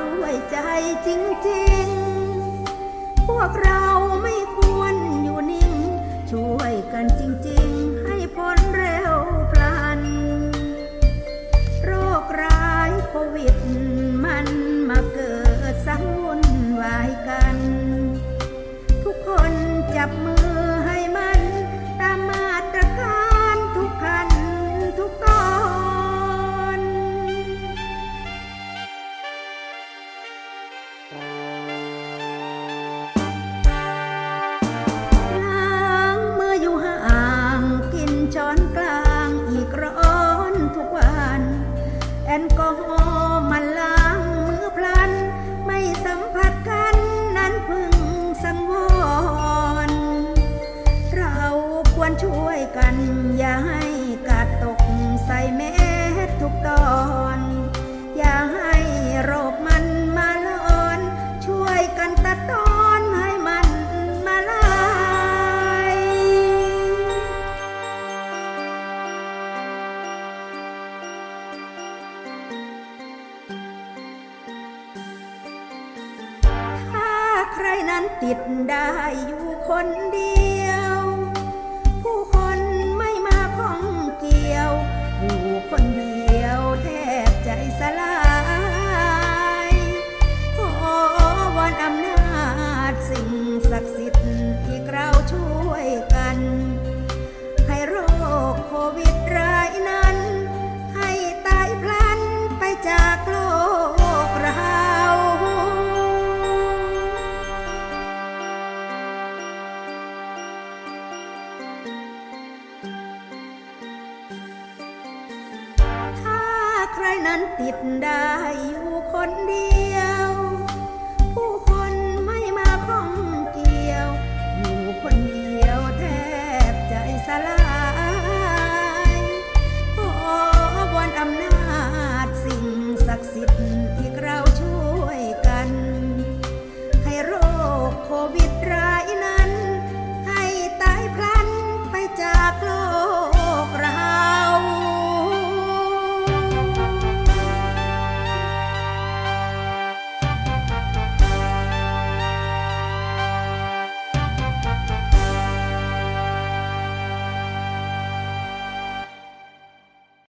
ด้วยใจจริงๆ พวกเรา แอลกอฮอล์มันล้างมือพลัน ไม่สัมผัสกันนั้นพึงสังวร เราควรช่วยกันอย่าให้ ใครนั้นติดได้อยู่คนเดียว ผู้คนไม่มาข้องเกี่ยว อยู่คนเดียวแทบใจสลายขอวอนอำนาจสิ่งศักดิ์สิทธิ์ที่เราช่วยกัน ให้โรคโควิดร้า นั้นติดได้อยู่คนเดียว